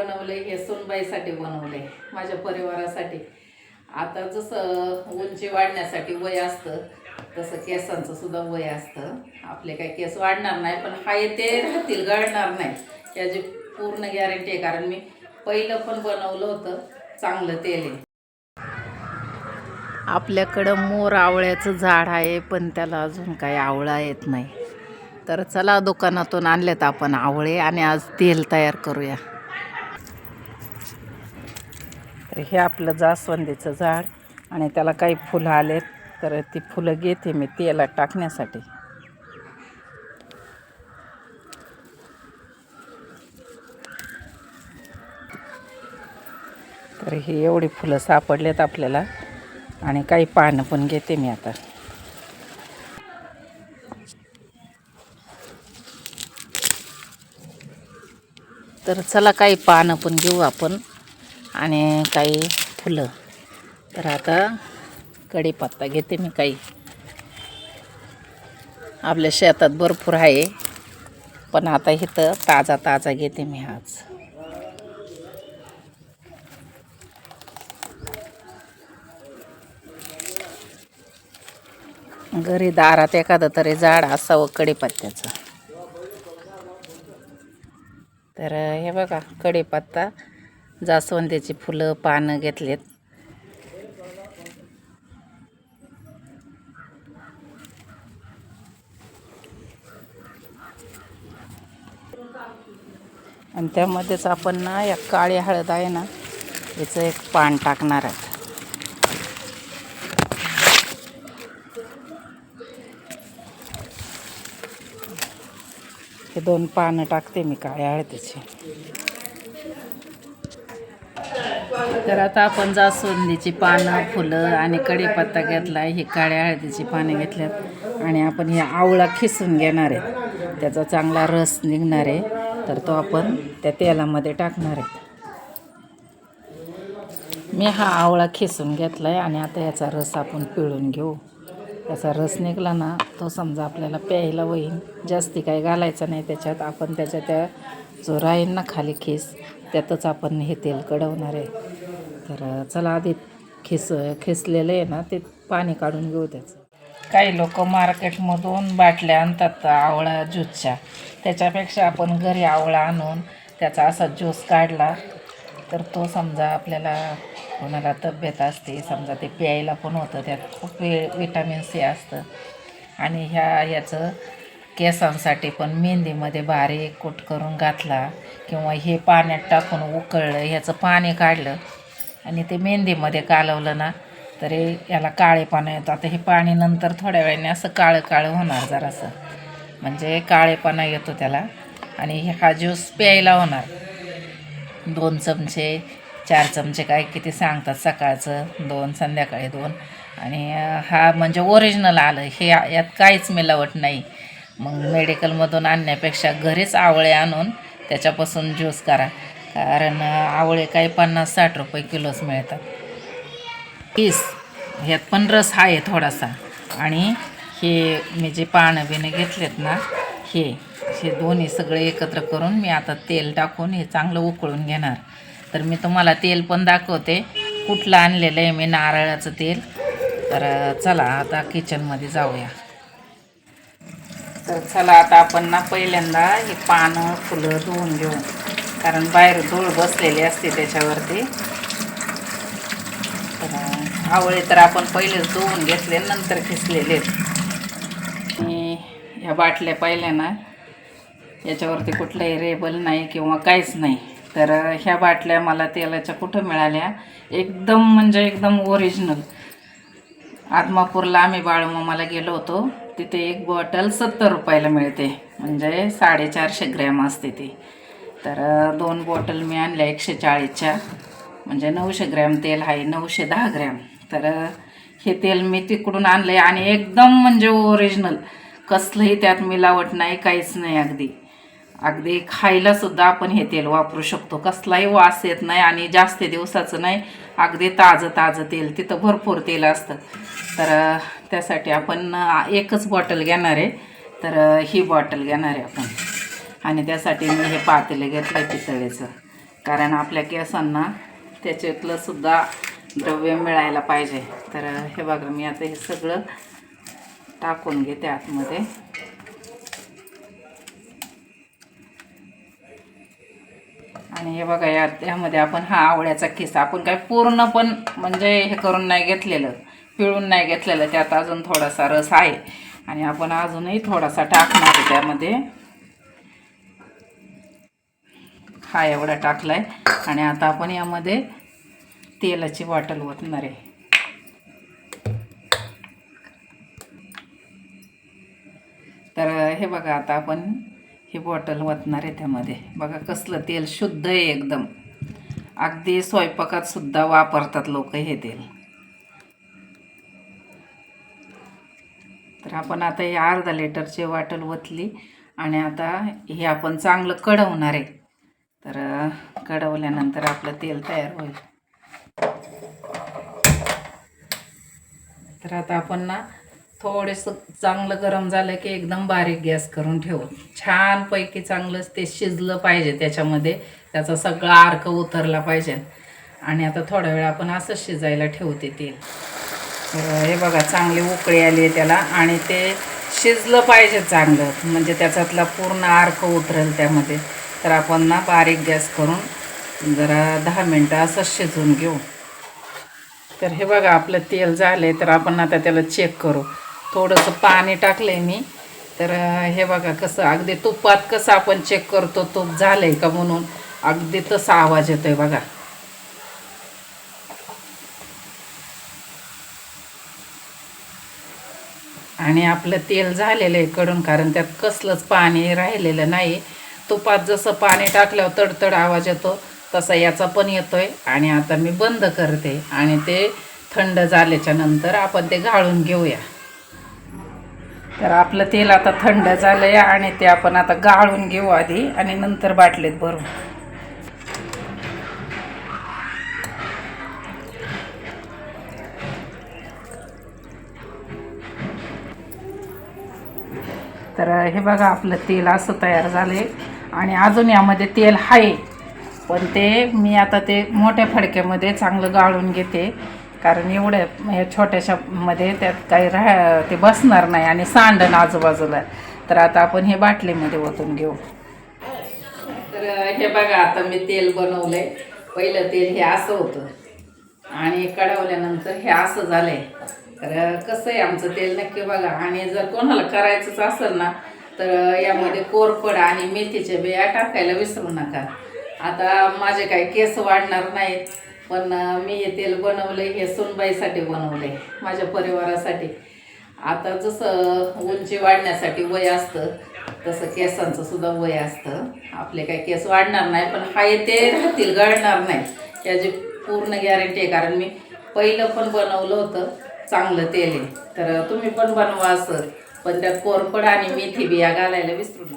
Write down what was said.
बनवले हे सुनबाईसाठी बनवले माझ्या परिवारासाठी. आता जसं उंची वाढण्यासाठी वय असतं तसं केसांचं सुद्धा वय असतं. आपले काही केस वाढणार नाही पण हाय ते राहतील गळणार नाही. याची पूर्ण गॅरंटी आहे कारण मी पहिलं पण बनवलं होतं चांगलं तेल आहे. आपल्याकडं मोर आवळ्याचं झाड आहे पण त्याला अजून काही आवळा येत नाही. तर चला दुकानातून आणलेत आपण आवळे आणि आज तेल तयार करूया. तर हे आपलं जास्वंदीचं झाड आणि त्याला काही फुलं आलेत. तर ती फुलं घेते मी तेलात टाकण्यासाठी. तर ही एवढी फुलं सापडलेत आपल्याला आणि काही पानं पण घेते मी आता. तर चला काही पानं पण घेऊ आपण. आणि काही फुलं. तर आता कढीपत्ता घेते मी काही. आपल्या शेतात भरपूर आहे पण आता इथं ताजा ताजा घेते मी आज. घरी दारात एखादं तरी झाड असावं कढीपत्त्याचं. तर हे बघा कढीपत्ता जास्वंदीची फुलं पानं घेतलेत. आणि त्यामध्येच आपण ना या काळी हळद आहे ना याचं एक पान टाकणार आहे. हे दोन पानं टाकते मी काळ्या हळदीची. तर आता आपण जास्वंदीची पानं फुलं आणि कढीपत्ता घेतला ही काळ्या हळदीची पानं घेतल्यात. आणि आपण हे आवळा खिसून घेणार आहे त्याचा चांगला रस निघणार आहे. तर तो आपण त्या तेलामध्ये टाकणार आहे. मी हा आवळा खिसून घेतला आहे आणि आता याचा रस आपण पिळून घेऊ. त्याचा रस निघाला ना तो समजा आपल्याला प्यायला होईल जास्ती काही घालायचं नाही त्याच्यात. आपण त्याच्या त्या जो राहील ना खाली खिस त्यातच आपण हे तेल कडवणार आहे. तर चला आधी खिस खिसलेलं आहे ना ते पाणी काढून घेऊ त्याचं. काही लोक मार्केटमधून बाटल्या आणतात आवळा ज्यूसच्या. त्याच्यापेक्षा आपण घरी आवळा आणून त्याचा असा ज्यूस काढला तर तो समजा आपल्याला कोणाला तब्येत असते समजा ते प्यायला पण होतं त्यात खूप वे विटॅमिन सी असतं. आणि ह्या याचं केसांसाठी पण मेहंदीमध्ये बारीक कूट करून घातला किंवा हे पाण्यात टाकून उकळलं ह्याचं पाणी काढलं आणि ते मेहंदीमध्ये कालवलं ना तरी याला काळेपणा येतो आता हे पाणी नंतर थोड्या वेळाने असं काळं काळं होणार जरासं. म्हणजे काळेपणा येतो त्याला आणि हा ज्यूस प्यायला होणार. दोन चमचे चार चमचे काय किती सांगतात सकाळचं दोन संध्याकाळी दोन. आणि हा म्हणजे ओरिजिनल आलं. हे यात काहीच मिलावट नाही. मग मेडिकलमधून आणण्यापेक्षा घरीच आवळे आणून त्याच्यापासून ज्यूस करा. कारण आवळे काही पन्नास साठ रुपये किलोच मिळतात. पीस ह्यात पण रस आहे थोडासा. आणि हे मी जे पानं बिनं घेतलेत ना हे हे दोन्ही सगळे एकत्र करून मी आता तेल टाकून हे चांगलं उकळून घेणार. तर मी तुम्हाला तेल पण दाखवते कुठलं आणलेलं आहे मी नारळाचं तेल. तर चला आता किचनमध्ये जाऊया. तर चला आता आपण ना पहिल्यांदा हे पानं फुलं धुवून घेऊ. कारण बाहेर धूळ बसलेली असते त्याच्यावरती. तर आवळे तर आपण पहिलेच धुवून घेतले नंतर खिसलेले. आणि ह्या बाटल्या पाहिल्या ना याच्यावरती कुठलंही रेबल नाही किंवा काहीच नाही. तर ह्या बाटल्या मला तेलाच्या कुठं मिळाल्या? एकदम म्हणजे एकदम ओरिजिनल आदमापूरला आम्ही बाळूमामाला गेलो होतो. तिथे एक बॉटल सत्तर रुपयाला मिळते. म्हणजे साडेचारशे ग्रॅम असते ती. तर दोन बॉटल मी आणल्या एकशे चाळीसच्या. म्हणजे नऊशे ग्रॅम तेल आहे नऊशे दहा ग्रॅम. तर हे तेल मी तिकडून आणलं आहे आणि एकदम म्हणजे ओरिजिनल कसलंही त्यात मिलावट नाही काहीच नाही अगदी. अगदी खायलासुद्धा आपण हे तेल वापरू शकतो. कसलाही वास येत नाही आणि जास्त दिवसाचं नाही अगदी ताजं ताजं तेल. तिथं भरपूर तेल असतं. तर त्यासाठी आपण एकच बॉटल घेणार आहे. तर ही बॉटल घेणार आहे आपण. आणि त्यासाठी मी हे पातेलं घेतलं आहे पितळेचं. कारण आपल्या केसांना त्याच्यातलं सुद्धा द्रव्य मिळायला पाहिजे. तर हे बघा मी आता हे सगळं टाकून घेते आतमध्ये. आणि हे बघा या त्यामध्ये आपण हा आवळ्याचा किस्सा आपण काय पूर्ण पण म्हणजे हे करून नाही घेतलेलं पिळून नाही घेतलेलं त्यात अजून थोडासा रस आहे. आणि आपण अजूनही थोडासा टाकणार आहे त्यामध्ये. हा एवढा टाकला आहे आणि आता आपण यामध्ये तेलाची बॉटल ओतणार आहे. तर हे बघा आता आपण ही बॉटल ओतणार आहे त्यामध्ये. बघा कसलं तेल शुद्ध आहे एकदम. अगदी स्वयंपाकात सुद्धा वापरतात लोक हे तेल. तर आपण आता हे अर्धा लिटरची बॉटल ओतली आणि आता हे आपण चांगलं कढवणार आहे. तर कढवल्यानंतर आपलं तेल तयार होईल. तर आता आपण ना थोडंसं चांगलं गरम झालं की एकदम बारीक गॅस करून ठेवू. छानपैकी चांगलंच ते शिजलं पाहिजे त्याच्यामध्ये. त्याचा सगळा अर्क उतरला पाहिजे. आणि आता थोडा वेळ आपण असं शिजायला ठेवते तेल. तर हे बघा चांगली उकळी आली आहे त्याला. आणि ते शिजलं पाहिजे चांगलं. म्हणजे त्याच्यातला पूर्ण अर्क उतरेल त्यामध्ये. तर आपण ना बारीक गॅस करून जरा दहा मिनटं असं शिजवून घेऊ. तर हे बघा आपलं तेल झालं तर आपण आता त्याला चेक करू. थोडंसं पाणी टाकलं आहे मी. तर हे बघा कसं अगदी तुपात कसं आपण चेक करतो तूप झालं आहे का म्हणून. अगदी तसा आवाज येतो आहे बघा. आणि आपलं तेल झालेलं आहे कडून कारण त्यात कसलंच पाणी राहिलेलं नाही. तुपात जसं पाणी टाकल्यावर तडतड आवाज येतो तसा याचा पण येतोय. आणि आता मी बंद करते आणि ते थंड झाल्याच्यानंतर आपण ते गाळून घेऊया. तर आपलं तेल आता थंड झालं आहे आणि ते आपण आता गाळून घेऊ आधी आणि नंतर बाटलीत भरू. तर हे बघा आपलं तेल असं तयार झालंय. आणि अजून यामध्ये तेल आहे. पण ते मी आता ते मोठ्या फडक्यामध्ये चांगलं गाळून घेते. कारण एवढ्या ह्या छोट्याशामध्ये त्यात काही राह ते बसणार नाही आणि सांडण आजूबाजूला. तर आता आपण हे बाटलीमध्ये ओतून घेऊ. तर हे बघा आता मी तेल बनवलंय. पहिलं तेल हे असं होतं. आणि कढवल्यानंतर हे असं झालंय. तर कसं आहे आमचं तेल नक्की बघा. आणि जर कोणाला करायचंच असेल ना तर यामध्ये कोरफड आणि मेथीच्या बिया टाकायला विसरू नका. आता माझे काही केस वाढणार नाहीत पण मी हे तेल बनवलं हे सुनबाईसाठी बनवलं आहे माझ्या परिवारासाठी. आता जसं उंची वाढण्यासाठी वय असतं तसं केसांचं सुद्धा वय असतं. आपले काही केस वाढणार नाही पण हाय ते राहतील गळणार नाही. याची पूर्ण गॅरंटी आहे कारण मी पहिलं पण बनवलं होतं चांगलं तेल आहे. तर तुम्ही पण बनवा असं. पण त्यात कोरफड आणि मेथी बिया घालायला विसरू नका.